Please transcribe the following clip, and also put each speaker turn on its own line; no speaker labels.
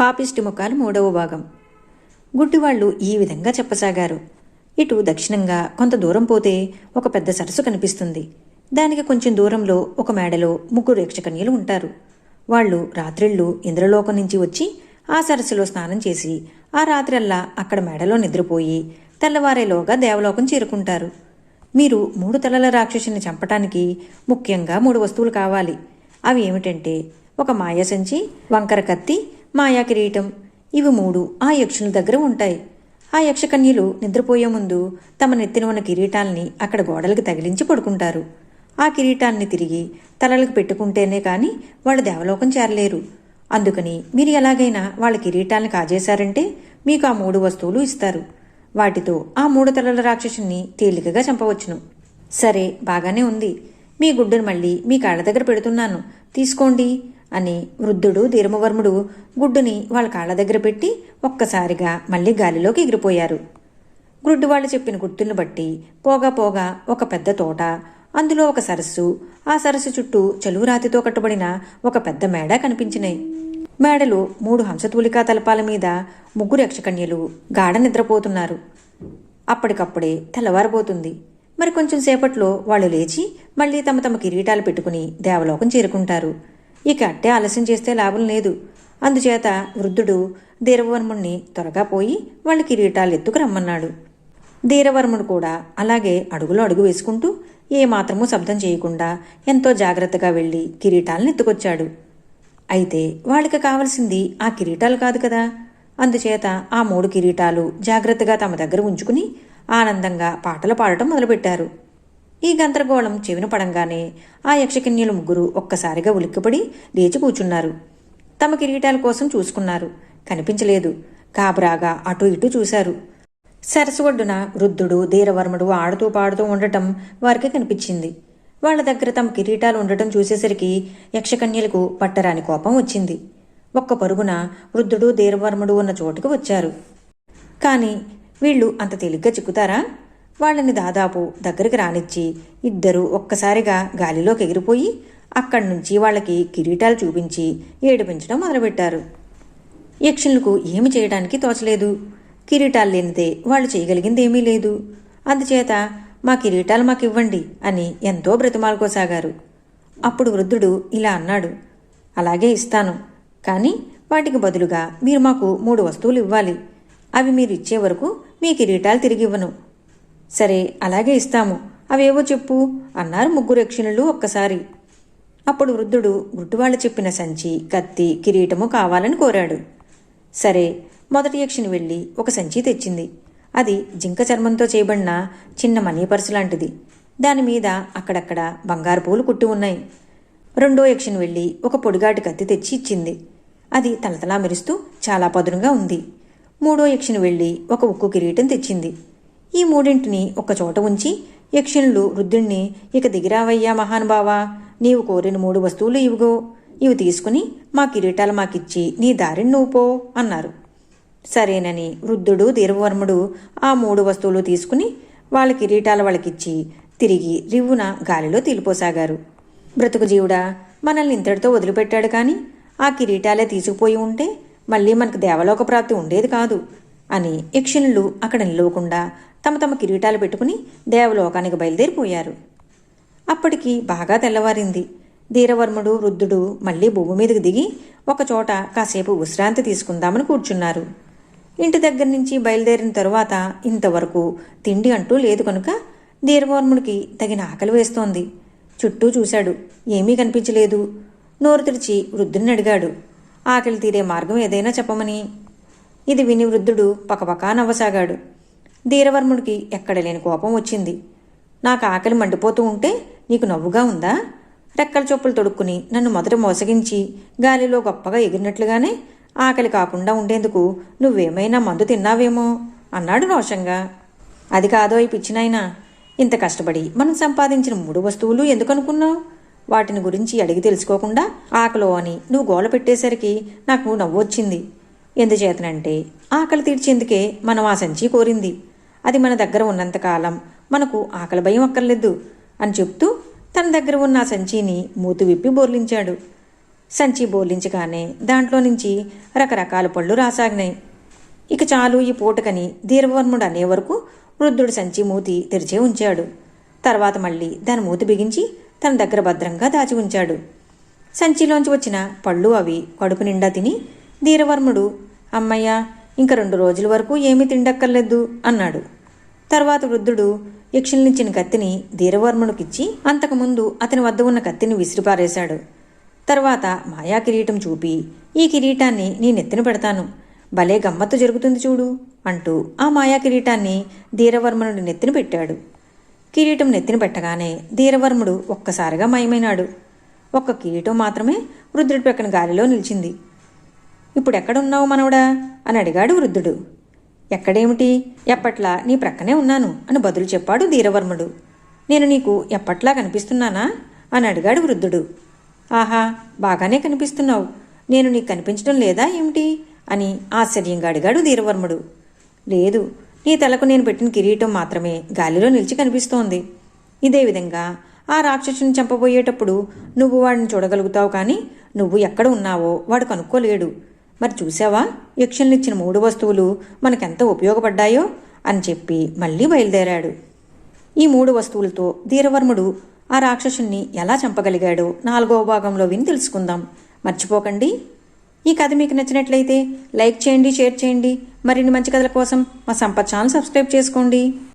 పాపిష్టి ముఖాలు మూడవ భాగం. గుడ్డివాళ్ళు ఈ విధంగా చెప్పసాగారు. ఇటు దక్షిణంగా కొంత దూరం పోతే ఒక పెద్ద సరస్సు కనిపిస్తుంది. దానికి కొంచెం దూరంలో ఒక మేడలో ముగ్గురు యక్షకన్యలు ఉంటారు. వాళ్ళు రాత్రిళ్ళు ఇంద్రలోకం నుంచి వచ్చి ఆ సరస్సులో స్నానం చేసి ఆ రాత్రల్లా అక్కడ మేడలో నిద్రపోయి తెల్లవారేలోగా దేవలోకం చేరుకుంటారు. మీరు మూడు తలల రాక్షసుని చంపటానికి ముఖ్యంగా మూడు వస్తువులు కావాలి. అవి ఏమిటంటే ఒక మాయా సంచి వంకర కత్తి మాయా కిరీటం ఇవి మూడు ఆ యక్షుల దగ్గర ఉంటాయి. ఆ యక్షకన్యలు నిద్రపోయే ముందు తమ నెత్తిన ఉన్న కిరీటాల్ని అక్కడ గోడలకు తగిలించి పడుకుంటారు. ఆ కిరీటాల్ని తిరిగి తలలకు పెట్టుకుంటేనే కానీ వాళ్ళు దేవలోకం చేరలేరు. అందుకని మీరు ఎలాగైనా వాళ్ళ కిరీటాలను కాజేశారంటే మీకు ఆ మూడు వస్తువులు ఇస్తారు. వాటితో ఆ మూడు తలల రాక్షసుని తేలికగా చంపవచ్చును. సరే బాగానే ఉంది. మీ గుడ్డును మళ్ళీ మీ కాళ్ళ దగ్గర పెడుతున్నాను. తీసుకోండి. అని వృద్ధుడు ధీరమవర్ముడు గుడ్డుని వాళ్ళ కాళ్ళ దగ్గర పెట్టి ఒక్కసారిగా మళ్ళీ గాలిలోకి ఎగిరిపోయారు. గుడ్డు వాళ్ళు చెప్పిన గుర్తులను బట్టి పోగా పోగా ఒక పెద్ద తోట అందులో ఒక సరస్సు ఆ సరస్సు చుట్టూ చలువురాతితో కట్టబడిన ఒక పెద్ద మేడ కనిపించినాయి మేడలో మూడు హంసతూలికా తలపాల మీద ముగ్గురు యక్షకన్యలు గాఢ నిద్రపోతున్నారు. అప్పటికప్పుడే తెల్లవారబోతుంది. మరి కొంచెం సేపట్లో వాళ్ళు లేచి మళ్ళీ తమ తమ కిరీటాలు పెట్టుకుని దేవలోకం చేరుకుంటారు. ఇక అట్టే ఆలస్యం చేస్తే లాభం లేదు. అందుచేత వృద్ధుడు ధీరవర్ముణ్ణి త్వరగా పోయి వాళ్ళ కిరీటాలు ఎత్తుకు రమ్మన్నాడు. ధీరవర్ముడు కూడా అలాగే అడుగులో అడుగు వేసుకుంటూ ఏమాత్రమూ శబ్దం చేయకుండా ఎంతో జాగ్రత్తగా వెళ్ళి కిరీటాలను ఎత్తుకొచ్చాడు. అయితే వాళ్ళకి కావలసింది ఆ కిరీటాలు కాదు కదా. అందుచేత ఆ మూడు కిరీటాలు జాగ్రత్తగా తమ దగ్గర ఉంచుకుని ఆనందంగా పాటలు పాడటం మొదలుపెట్టారు. ఈ గందరగోళం చెవిన పడంగానే ఆ యక్షకన్యలు ముగ్గురు ఒక్కసారిగా ఉలిక్కిపడి లేచి కూర్చున్నారు. తమ కిరీటాల కోసం చూసుకున్నారు. కనిపించలేదు. కాబరాగా అటు ఇటు చూశారు. సరస్సు ఒడ్డున వృద్ధుడు ధీరవర్ముడు ఆడుతూ పాడుతూ ఉండటం వారికి కనిపించింది. వాళ్ళ దగ్గర తమ కిరీటాలు ఉండటం చూసేసరికి యక్షకన్యలకు పట్టరాని కోపం వచ్చింది. ఒక్క పరుగున వృద్ధుడు ధీరవర్ముడు ఉన్న చోటుకు వచ్చారు. కానీ వీళ్ళు అంత తేలిగ్గా చిక్కుతారా? వాళ్ళని దాదాపు దగ్గరికి రానిచ్చి ఇద్దరూ ఒక్కసారిగా గాలిలోకి ఎగిరిపోయి అక్కడి నుంచి వాళ్ళకి కిరీటాలు చూపించి ఏడిపించడం మొదలుపెట్టారు. యక్షులకు ఏమి చేయడానికి తోచలేదు. కిరీటాలు లేనిదే వాళ్ళు చేయగలిగింది ఏమీ లేదు. అందుచేత మా కిరీటాలు మాకు ఇవ్వండి అని ఎంతో బ్రతిమాలుకోసాగారు. అప్పుడు వృద్ధుడు ఇలా అన్నాడు అలాగే ఇస్తాను. కానీ వాటికి బదులుగా మీరు మాకు మూడు వస్తువులు ఇవ్వాలి. అవి మీరు ఇచ్చే వరకు మీ కిరీటాలు తిరిగి ఇవ్వను. సరే అలాగే ఇస్తాము. అవేవో చెప్పు అన్నారు ముగ్గురు యక్షిణులు ఒక్కసారి. అప్పుడు వృద్ధుడు గుడ్డువాళ్ళు చెప్పిన సంచి కత్తి కిరీటము కావాలని కోరాడు. సరే మొదటి యక్షిని వెళ్ళి ఒక సంచి తెచ్చింది. అది జింక చర్మంతో చేయబడిన చిన్న మనీ పర్సు లాంటిది. దాని మీద అక్కడక్కడ బంగారు పూలు కుట్టి ఉన్నాయి. రెండో యక్షిని వెళ్ళి ఒక పొడిగాటి కత్తి తెచ్చి ఇచ్చింది. అది తలతలా మెరుస్తూ చాలా పదునుగా ఉంది. మూడో యక్షిని వెళ్ళి ఒక ఉక్కు కిరీటం తెచ్చింది. ఈ మూడింటిని చోట ఉంచి యక్షిణులు వృద్ధుణ్ణి ఇక దిగిరావయ్యా మహానుభావా నీవు కోరిన మూడు వస్తువులు ఇవిగో. ఇవి తీసుకుని మా కిరీటాలు మాకిచ్చి నీ దారిని నువ్వు పో అన్నారు. సరేనని వృద్ధుడు దీర్ఘవర్ముడు ఆ మూడు వస్తువులు తీసుకుని వాళ్ళ కిరీటాలు వాళ్ళకిచ్చి తిరిగి రివ్వున గాలిలో తీలిపోసాగారు. బ్రతుకు జీవుడా మనల్ని ఇంతటితో వదిలిపెట్టాడు కానీ ఆ కిరీటాలే తీసుకుపోయి ఉంటే మళ్ళీ మనకు దేవలోక ప్రాప్తి ఉండేది కాదు అని యక్షిణులు అక్కడ నిలవకుండా తమ తమ కిరీటాలు పెట్టుకుని దేవలోకానికి బయలుదేరిపోయారు. అప్పటికి బాగా తెల్లవారింది. ధీరవర్ముడు వృద్ధుడు మళ్ళీ భూమి మీదకి దిగి ఒకచోట కాసేపు విశ్రాంతి తీసుకుందామని కూర్చున్నారు. ఇంటి దగ్గర నుంచి బయలుదేరిన తరువాత ఇంతవరకు తిండి అంటూ లేదు కనుక ధీరవర్ముడికి తగిన ఆకలి వేస్తోంది. చుట్టూ చూశాడు. ఏమీ కనిపించలేదు. నోరు తెరిచి వృద్ధుని అడిగాడు. ఆకలి తీరే మార్గం ఏదైనా చెప్పమని. ఇది విని వృద్ధుడు పకపకా నవ్వసాగాడు. ధీరవర్ముడికి ఎక్కడ లేని కోపం వచ్చింది. నాకు ఆకలి మండిపోతూ ఉంటే నీకు నవ్వుగా ఉందా? రెక్కల చొప్పులు తొడుక్కుని నన్ను మొదట మోసగించి గాలిలో గొప్పగా ఎగిరినట్లుగానే ఆకలి కాకుండా ఉండేందుకు నువ్వేమైనా మందు తిన్నావేమో? అన్నాడు రోషంగా. అది కాదో ఈ పిచ్చినాయినా. ఇంత కష్టపడి మనం సంపాదించిన మూడు వస్తువులు ఎందుకనుకున్నావు వాటిని గురించి అడిగి తెలుసుకోకుండా ఆకలో అని నువ్వు గోల పెట్టేసరికి నాకు నవ్వొచ్చింది. ఎందుచేతనంటే ఆకలి తీర్చేందుకే మనం ఆ సంచి కోరింది. అది మన దగ్గర ఉన్నంతకాలం మనకు ఆకలి భయం అక్కర్లేదు అని చెప్తూ తన దగ్గర ఉన్న సంచిని మూతి విప్పి బోర్లించాడు. సంచి బోర్లించగానే దాంట్లో నుంచి రకరకాల పళ్ళు రాసాగినాయి. ఇక చాలు ఈ పూటకని ధీరవర్ముడు అనే వరకు వృద్ధుడు సంచి మూతి తెరిచే ఉంచాడు. తర్వాత మళ్ళీ దాని మూతి బిగించి తన దగ్గర భద్రంగా దాచి ఉంచాడు. సంచిలోంచి వచ్చిన పళ్ళు అవి కడుపు నిండా తిని ధీరవర్ముడు అమ్మయ్య ఇంక రెండు రోజుల వరకు ఏమీ తిండక్కర్లేదు అన్నాడు. తర్వాత వృద్ధుడు యక్షుల్నిచ్చిన కత్తిని ధీరవర్మునికిచ్చి అంతకుముందు అతని వద్ద ఉన్న కత్తిని విసిరిపారేశాడు. తర్వాత మాయా కిరీటం చూపి ఈ కిరీటాన్ని నీ నెత్తిన పెడతాను. భలే గమ్మత్తు జరుగుతుంది చూడు అంటూ ఆ మాయా కిరీటాన్ని ధీరవర్మనుడి నెత్తిన పెట్టాడు. కిరీటం నెత్తిన పెట్టగానే ధీరవర్ముడు ఒక్కసారిగా మయమైనాడు. ఒక్క కిరీటం మాత్రమే వృద్ధుడి పక్కన గాలిలో నిలిచింది. ఇప్పుడెక్కడున్నావు మనవడా? అని అడిగాడు వృద్ధుడు. ఎక్కడేమిటి? ఎప్పట్లా నీ ప్రక్కనే ఉన్నాను అని బదులు చెప్పాడు ధీరవర్ముడు. నేను నీకు ఎప్పట్లా కనిపిస్తున్నానా? అని అడిగాడు వృద్ధుడు. ఆహా బాగానే కనిపిస్తున్నావు. నేను నీకు కనిపించడం లేదా ఏమిటి? అని ఆశ్చర్యంగా అడిగాడు ధీరవర్ముడు. లేదు నీ తలకు నేను పెట్టిన కిరీటం మాత్రమే గాలిలో నిలిచి కనిపిస్తోంది. ఇదే విధంగా ఆ రాక్షసుని చంపబోయేటప్పుడు నువ్వు వాడిని చూడగలుగుతావు కానీ నువ్వు ఎక్కడ ఉన్నావో వాడు కనుక్కోలేడు. మరి చూసావా? యక్షుల్నిచ్చిన మూడు వస్తువులు మనకెంత ఉపయోగపడ్డాయో? అని చెప్పి మళ్ళీ బయలుదేరాడు. ఈ మూడు వస్తువులతో ధీరవర్ముడు ఆ రాక్షసుణ్ణి ఎలా చంపగలిగాడో నాలుగవ భాగంలో విని తెలుసుకుందాం. మర్చిపోకండి. ఈ కథ మీకు నచ్చినట్లయితే లైక్ చేయండి షేర్ చేయండి. మరిన్ని మంచి కథల కోసం మా సంపత్ ఛానల్ సబ్స్క్రైబ్ చేసుకోండి.